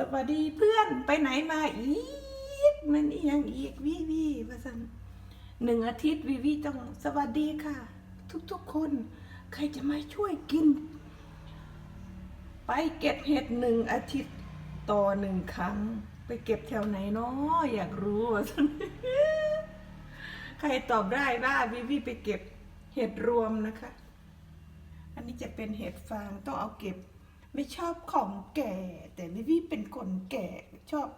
สวัสดีเพื่อนไปไหนมาอีกมันอียังอีกวิวีว่าสันหนึ่งอาทิตย์วิวีต้องสวัสดีค่ะ ทุกๆคน ใครจะมาช่วยกิน ไปเก็บเห็ดหนึ่งอาทิตย์ต่อหนึ่งครั้ง ไปเก็บแถวไหนเนาะอยากรู้ว่าสันใครตอบได้บ้าวิวีไปเก็บเห็ดรวมนะคะ อันนี้จะเป็นเห็ดฟางต้องเอาเก็บ ไม่ชอบของแก่ แต่วิวีเป็นคนแก่ชอบ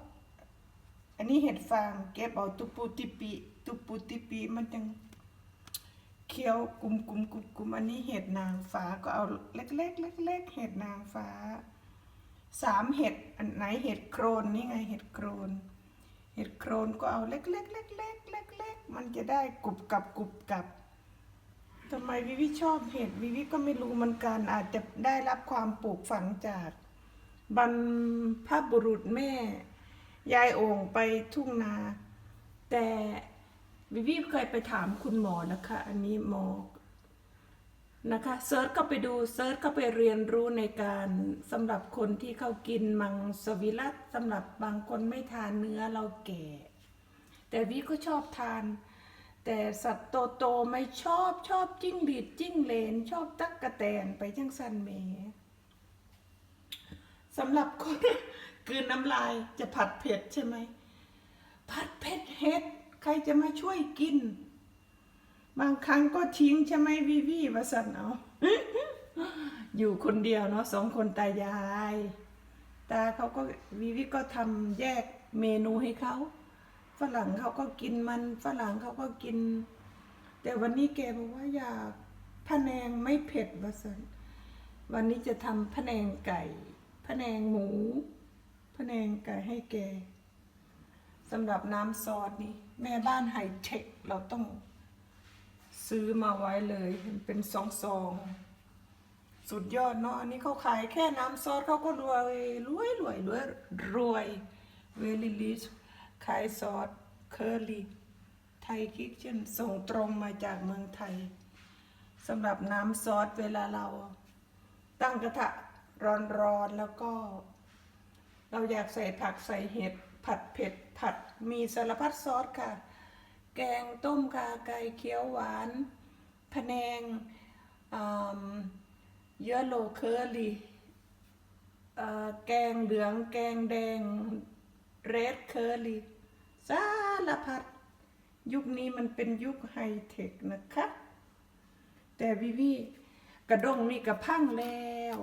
อันนี้เห็ดฟางเก็บเอาตุปูติปีตุปูติปีมันยังเคี้ยวกลุ่มกลุ่มกลุ่มกลุ่มอันนี้เห็ดนางฟ้าก็เอาเล็กเล็กเล็กเล็กๆเห็ดนางฟ้าสามเห็ดอันไหนเห็ดโครนนี่ไงเห็ดโครนเห็ดโครนก็เอาเล็กเล็กเล็กเล็กเล็กเล็กๆมันจะได้กรุบกับกรุบกับ ทำไมวิวิชอบเห็ดวิวิก็ไม่รู้เหมือนกัน อาจจะได้รับความปลูกฝังจากบรรพบุรุษแม่ ยายโอ่งไปทุ่งนา แต่วิวิเคยไปถามคุณหมอนะคะ อันนี้หมอนะคะเซิร์ชก็ไปดูเซิร์ชก็ไปเรียนรู้ในการสำหรับคนที่เขากินมังสวิรัตสำหรับบางคนไม่ทานเนื้อเราแก่ แต่วิก็ชอบทาน แต่สัตว์โตๆไม่ชอบชอบจิ้งหรีดจิ้งเลน ชอบตักกระแตนไปจังสันเมสำหรับคนคืนน้ำลายจะผัดเผ็ดใช่ไหมผัดเผ็ดเห็ด ใครจะมาช่วยกิน บางครั้งก็ทิ้งใช่ไหมวิวีวาสันเอาอยู่คนเดียวเนาะสองคนตายาย ตาเขาก็วิวิก็ทำแยกเมนูให้เขา ฝรั่งเขาก็กินมันฝรั่งเขาก็กิน แต่วันนี้แกบอกว่าอยากพะแนงไม่เผ็ดวะสันวันนี้จะทำพะแนงไก่พะแนงหมูพะแนงไก่ให้แกสำหรับน้ำซอสนี่แม่บ้านไฮเทคเราต้องซื้อมาไว้เลยเป็นซองซองสุดยอดเนาะอันนี้เขาขายแค่น้ำซอสเขาก็รวยรวยรวยรวยรวยเวลิลิช ขายซอสเคอรี่ไทยคิกเช่นส่งตรงมาจากเมืองไทยสำหรับน้ำซอสเวลาเราตั้งกระทะร้อนๆแล้วก็ เราอยากใส่ผักใส่เห็ดผัดเผ็ดผัดมีสารพัดซอสค่ะ แกงต้มขาไก่เขียวหวานพะแนงเยอโลเคอรี่แกงเหลืองแกงแดง เรดเคอร์ลีสารพัดยุคนี้มันเป็นยุคไฮเทคนะคะ แต่วิวีกระดงนี่กระพังแล้ว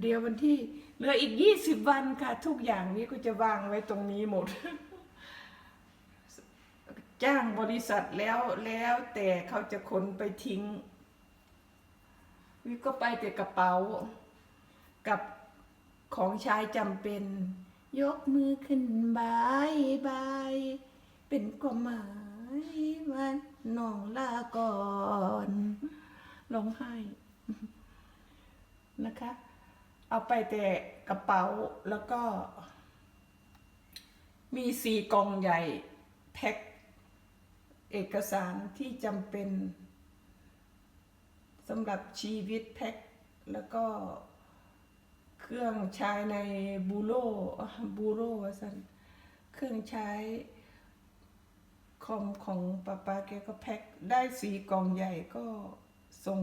เดี๋ยววันที่เหลืออีกยี่สิบวันค่ะ ทุกอย่างนี้ก็จะวางไว้ตรงนี้หมด จ้างบริษัทแล้วแล้วแต่เขาจะขนไปทิ้ง วิก็ไปแต่กระเป๋า กับของใช้จำเป็น ยกมือขึ้นบายบาย เป็นความหมายว่าน้องลาก่อนร้องไห้ นะคะ เอาไปแต่กระเป๋าแล้วก็ มีสีกล่องใหญ่แพ็คเอกสารที่จำเป็นสำหรับชีวิตแพ็คแล้วก็ เครื่องใช้ในบูโรบูโรว่าสันเครื่องใช้คอมของป้าป้าแกก็แพ็คได้สีกล่องใหญ่ก็ส่ง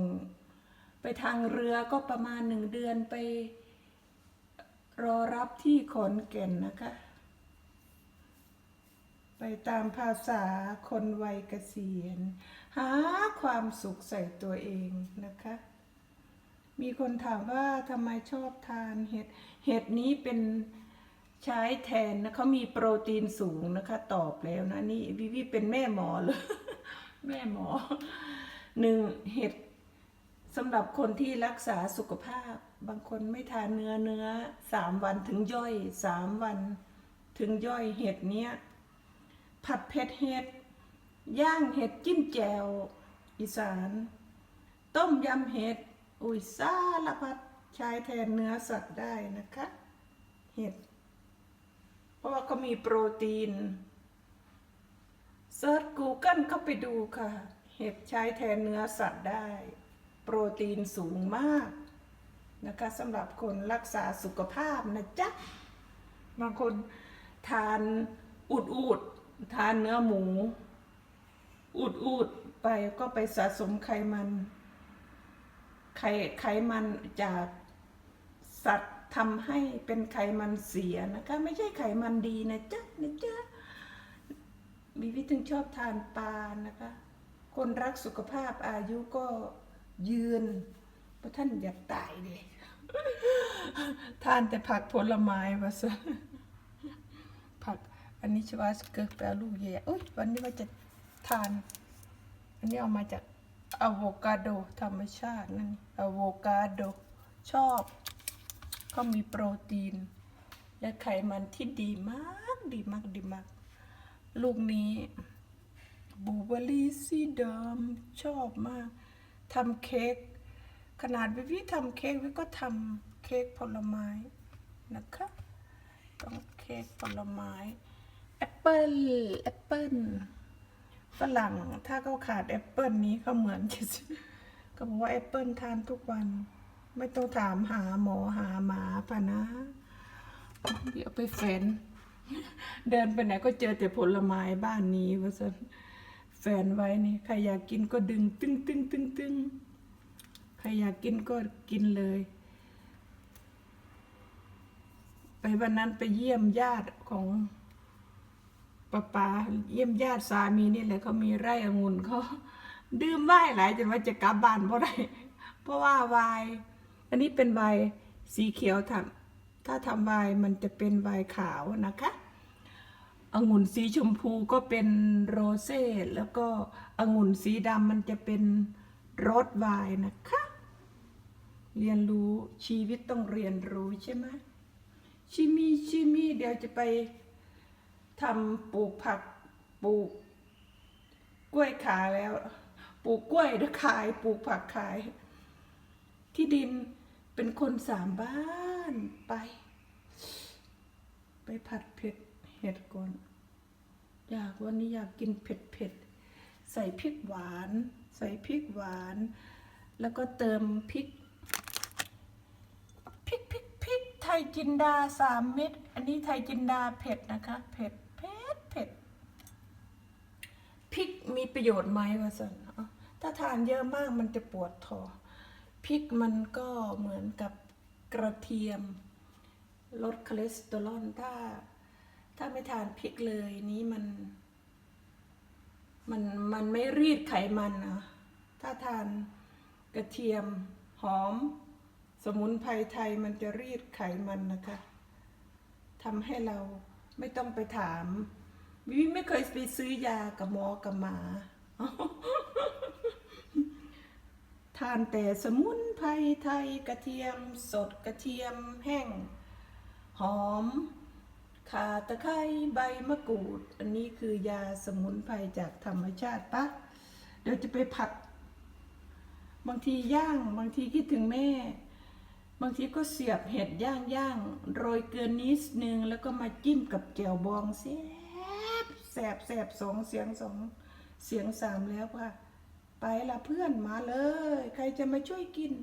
ไปทางเรือก็ประมาณหนึ่งเดือนไปรอรับที่ขอนแก่นนะคะ ไปตามภาษาคนวัยเกษียณ หาความสุขใส่ตัวเองนะคะ มีคนถามว่าทำไมชอบทานเห็ด เห็ดนี้เป็นใช้แทนนะเขามีโปรตีนสูงนะคะ ตอบแล้วนะนี่วิวิเป็นแม่หมอเลยแม่หมอหนึ่งเห็ดสำหรับคนที่รักษาสุขภาพ บางคนไม่ทานเนื้อเนื้อสามวันถึงย่อยสามวันถึงย่อยเห็ดเนี้ยผัดเผ็ดเห็ดย่างเห็ดจิ้มแจ่วอีสาน ต้มยำเห็ด อุ้ยสารพัดใช้แทนเนื้อสัตว์ได้นะคะ เห็ด เพราะว่าเขามีโปรตีนเซิร์ช Google เข้าไปดูค่ะ เห็ดใช้แทนเนื้อสัตว์ได้ โปรตีนสูงมากนะคะสำหรับคนรักษาสุขภาพนะจ๊ะ บางคนทานอุดอูดทานเนื้อหมู อุดอูดไปก็ไปสะสมไขมัน ไขไขมันจากสัตว์ทำให้เป็นไขมันเสียนะคะ ไม่ใช่ไขมันดีนะจ๊ะนะจ๊ะบีวิถึงชอบทานปลานะคะ คนรักสุขภาพอายุก็ยืนเพราะท่านอยากตายเลยทานแต่ผักผลไม้วะซะผักอันนี้ชวาสเกิร์แปลลูกแย่อุ้ยวันนี้ว่าจะทาน อันนี้เอามาจาก อะโวคาโดธรรมชาตินั่นอะโวคาโดชอบเขามีโปรตีน และไขมันที่ดีมากดีมากดีมาก ลูกนี้บูเบอร์รี่สีดำชอบมากทำเค้กขนาดวิวิทำเค้กวิก็ทำเค้กผลไม้นะคะต้องเค้กผลไม้แอปเปิลแอปเปิล ฝรั่งถ้าเขาขาดแอปเปิลนี้เขาเหมือนจะก็บอกว่าแอปเปิลทานทุกวัน ไม่ต้องถามหาหมอหาหมาปะนะ เดี๋ยวไปแฟน เดินไปไหนก็เจอแต่ผลไม้บ้านนี้ว่าสันแฟนไว้นี่ใครอยากกินก็ดึง ตึ้งตึ้งตึ้งตึ้งใครอยากกินก็กินเลย ไปวันนั้นไปเยี่ยมญาติของ ป้าปาเยี่ยมญาติสามีนี่แหละเขามีไร่องุ่นเขาดื่มไว้หลายจนว่าจะกลับบ้านเพราะไรเพราะว่าวน์อันนี้เป็นวน์สีเขียวทำถ้าทำวน์มันจะเป็นวน์ขาวนะคะองุ่นสีชมพูก็เป็นโรเซ่แล้วก็องุ่นสีดำมันจะเป็นรสไวน์นะคะ เรียนรู้ชีวิตต้องเรียนรู้ใช่ไหมชิมีชิมีเดี๋ยวจะไป ทำปลูกผักปลูก กล้วยขายแล้ว ปลูกกล้วยแล้วขาย ปลูกผักขาย ที่ดินเป็นคนสามบ้านไป ไปผัดเผ็ดเห็ดก่อน อยากวันนี้อยากกินเผ็ดเผ็ดใส่พริกหวาน ใส่พริกหวาน แล้วก็เติมพริกพริกพริกพริกไทยจินดาสามเม็ด อันนี้ไทยจินดาเผ็ดนะคะ เผ็ดเผ็ดพริก มีประโยชน์ไหมวะสันถ้าทานเยอะมากมันจะปวดท้องพริกมันก็เหมือนกับกระเทียมลดคอเลสเตอรอลถ้า ถ้าไม่ทานพริกเลยนี้มัน มันมันไม่รีดไขมันนะถ้าทานกระเทียมหอม สมุนไพรไทยมันจะรีดไขมันนะคะทำให้เราไม่ต้องไปถาม วิวไม่เคยไปซื้อยากับหมอกับหมา ทานแต่สมุนไพรไทยกระเทียมสดกระเทียมแห้ง หอมข่าตะไคร้ใบมะกรูด อันนี้คือยาสมุนไพรจากธรรมชาติปะเดี๋ยวจะไปผัด บางทีย่าง บางทีคิดถึงแม่ บางทีก็เสียบเห็ดย่างย่างโรยเกลือนิดนึง แล้วก็มาจิ้มกับแจ่วบองแซ่ แสบแสบสองเสียงสองเสียงสามแล้วค่ะ ไปละเพื่อนมาเลย ใครจะมาช่วยกิน